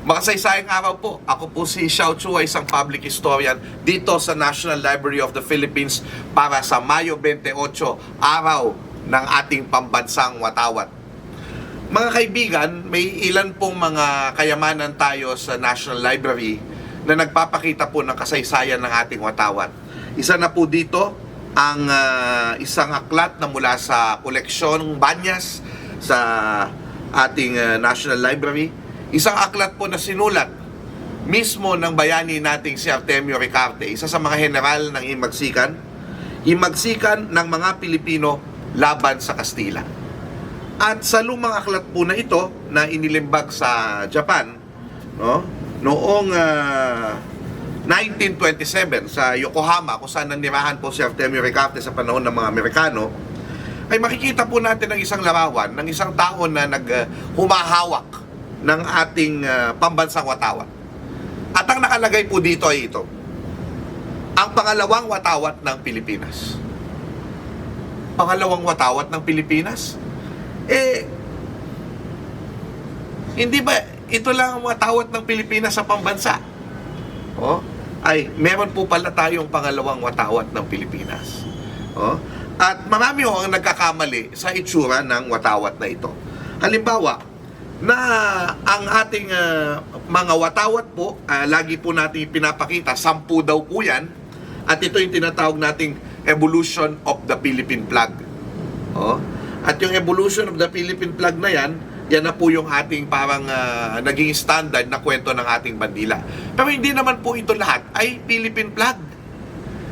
Makasaysayang araw po. Ako po si Xiao Chua, isang public historian dito sa National Library of the Philippines para sa Mayo 28, araw ng ating pambansang watawat. Mga kaibigan, may ilan pong mga kayamanan tayo sa National Library na nagpapakita po ng kasaysayan ng ating watawat. Isa na po dito ang ah, isang aklat na mula sa koleksyon Banyas sa ating ah, National Library. Isang aklat po na sinulat mismo ng bayani nating si Artemio Ricarte, isa sa mga general ng Himagsikan, Himagsikan ng mga Pilipino laban sa Kastila. At sa lumang aklat po na ito na inilimbag sa Japan, no? Noong ah, 1927 sa Yokohama kung saan nanirahan po si Artemio Ricarte sa panahon ng mga Amerikano, ay makikita po natin ang isang larawan ng isang tao na nag humahawak ng ating ah, pambansang watawat. At ang nakalagay po dito ay ito. Ang pangalawang watawat ng Pilipinas. Pangalawang watawat ng Pilipinas? Eh, hindi ba ito lang ang watawat ng Pilipinas sa pambansa? Oh, ay meron po pala tayong pangalawang watawat ng Pilipinas. Oh, at marami ho ang nagkakamali sa itsura ng watawat na ito. Halimbawa, na ang ating ah, mga watawat po, ah, lagi po natin pinapakita, sampu daw po yan, at ito yung tinatawag nating evolution of the Philippine flag. Oh. At yung evolution of the Philippine flag na yan, yan na po yung ating parang ah, naging standard na kwento ng ating bandila. Pero hindi naman po ito lahat ay Philippine flag.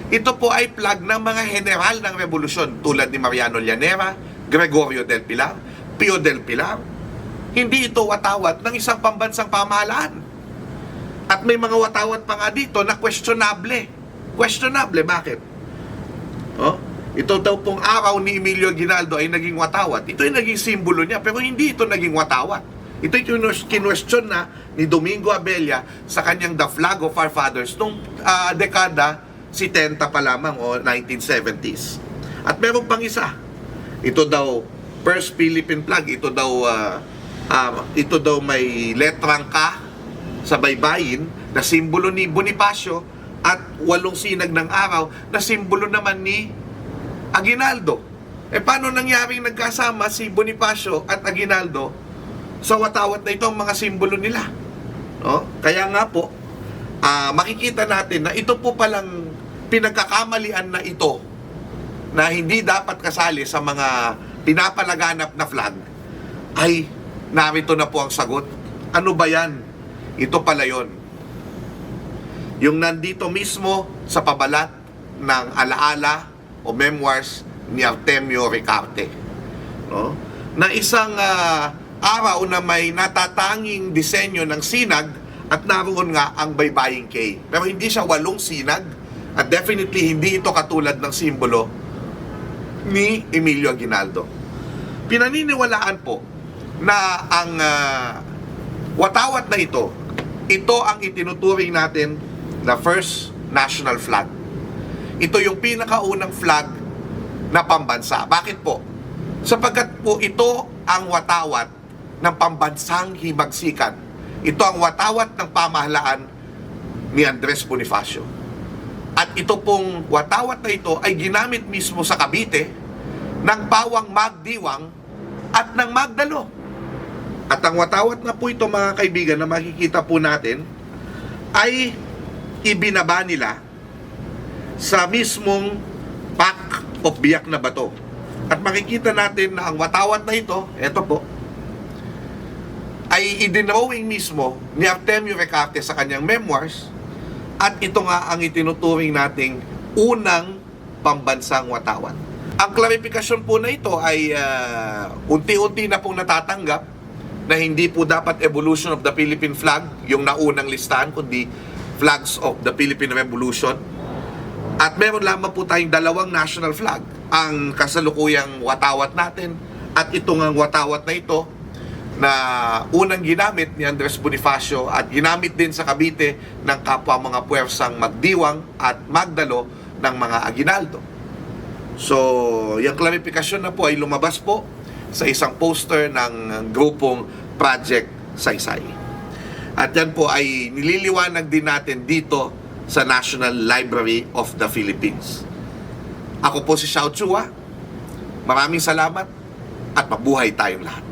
Ito po ay flag ng mga general ng revolusyon tulad ni Mariano Llanera, Gregorio del Pilar, Pio del Pilar. Hindi ito watawat ng isang pambansang pamahalaan. At may mga watawat pa nga dito na questionable. Questionable, bakit? Oh? Ito daw pong araw ni Emilio Aguinaldo ay naging watawat. Ito ay naging simbolo niya, pero hindi ito naging watawat. Ito kinus- kinwestiyon na ni Domingo Abella sa kanyang The Flag of Our Fathers nung ah, dekada 70 pa lamang o 1970s. At meron pang isa. Ito daw first Philippine flag. Ito daw ah, ah, ito daw may letrang K sa baybayin na simbolo ni Bonifacio at walong sinag ng araw na simbolo naman ni Aguinaldo. Eh paano nangyaring nagkasama si Bonifacio at Aguinaldo sa watawat na ito ang mga simbolo nila? No? Kaya nga po, ah, makikita natin na ito po palang pinagkakamalian na ito na hindi dapat kasali sa mga pinapalaganap na flag ay narito na po ang sagot. Ano ba yan? Ito pala yon. Yung nandito mismo sa pabalat ng alaala o memoirs ni Artemio Ricarte. No? Na isang ah, araw na may natatanging disenyo ng sinag at naroon nga ang baybaying K. Pero hindi siya walong sinag at definitely hindi ito katulad ng simbolo ni Emilio Aguinaldo. Pinaniniwalaan po na ang ah, watawat na ito, ito ang itinuturing natin na first national flag. Ito yung pinakaunang flag na pambansa. Bakit po? Sapagkat po ito ang watawat ng pambansang himagsikan. Ito ang watawat ng pamahalaan ni Andres Bonifacio. At ito pong watawat na ito ay ginamit mismo sa Cavite ng pawang Magdiwang at ng Magdalo. At ang watawat na po ito mga kaibigan na makikita po natin ay ibinaba nila sa mismong pack of biyak na bato. At makikita natin na ang watawat na ito, ito po, ay idinrawing mismo ni Artemio Recarte sa kanyang memoirs at ito nga ang itinuturing nating unang pambansang watawat. Ang klarifikasyon po na ito ay ah, unti-unti na pong natatanggap na hindi po dapat evolution of the Philippine flag, yung naunang listahan, kundi flags of the Philippine Revolution. At meron lamang po tayong dalawang national flag. Ang kasalukuyang watawat natin at itong ang watawat na ito na unang ginamit ni Andres Bonifacio at ginamit din sa Cavite ng kapwa mga puwersang Magdiwang at Magdalo ng mga Aguinaldo. So, yung klarifikasyon na po ay lumabas po sa isang poster ng grupong Project Saysay. At yan po ay nililiwanag din natin dito sa National Library of the Philippines. Ako po si Xiao Chua. Maraming salamat at mabuhay tayong lahat.